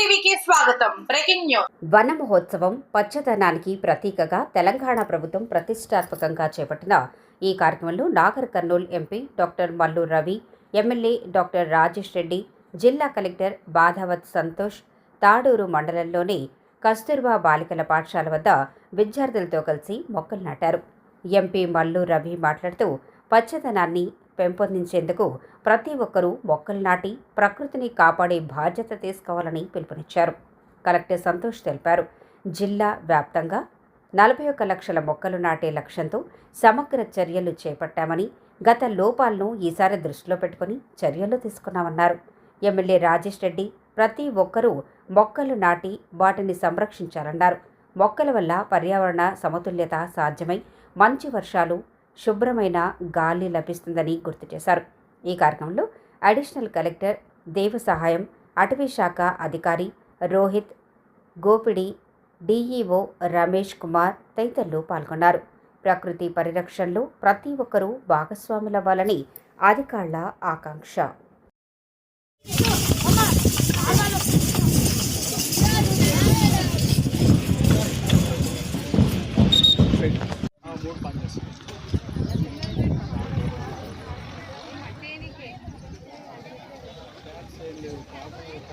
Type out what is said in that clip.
స్వాగతం. Breaking news. వన మహోత్సవం పచ్చదనానికి ప్రతీకగా తెలంగాణ ప్రభుత్వం ప్రతిష్టాత్మకంగా చేపట్టిన ఈ కార్యక్రమంలో Nagar Kurnool MP doctor Mallu Ravi MLA doctor Rajesh Reddy జిల్లా కలెక్టర్ బాధావత్ సంతోష్ తాడూరు మండలంలోని కస్తూర్బా బాలికల పాఠశాల వద్ద విద్యార్థులతో కలిసి మొక్కలు నాటారు. ఎంపీ మల్లు రవి మాట్లాడుతూ పచ్చదనాన్ని పెంపొందించేందుకు ప్రతి ఒక్కరూ మొక్కలు నాటి ప్రకృతిని కాపాడే బాధ్యత తీసుకోవాలని పిలుపునిచ్చారు. కలెక్టర్ సంతోష్ తెలిపారు. జిల్లా వ్యాప్తంగా నలభై ఒక్క లక్షల మొక్కలు నాటే లక్ష్యంతో సమగ్ర చర్యలు చేపట్టామని గత లోపాలను ఈసారి దృష్టిలో పెట్టుకుని చర్యలు తీసుకున్నామన్నారు. ఎమ్మెల్యే రాజేష్ రెడ్డి ప్రతి ఒక్కరూ మొక్కలు నాటి వాటిని సంరక్షించాలన్నారు. మొక్కల వల్ల పర్యావరణ సమతుల్యత సాధ్యమై మంచి వర్షాలు శుభ్రమైన గాలి లభిస్తుందని గుర్తు చేశారు. ఈ కార్యక్రమంలో అడిషనల్ కలెక్టర్ దేవ సహాయం అటవీ శాఖ అధికారి రోహిత్ గోపిడి డిఈఓ రమేష్ కుమార్ తదితరులు పాల్గొన్నారు. ప్రకృతి పరిరక్షణలో ప్రతి ఒక్కరూ భాగస్వాములవ్వాలని అధికారుల ఆకాంక్ష. Thank you. వీళ్ళు పాప యొక్క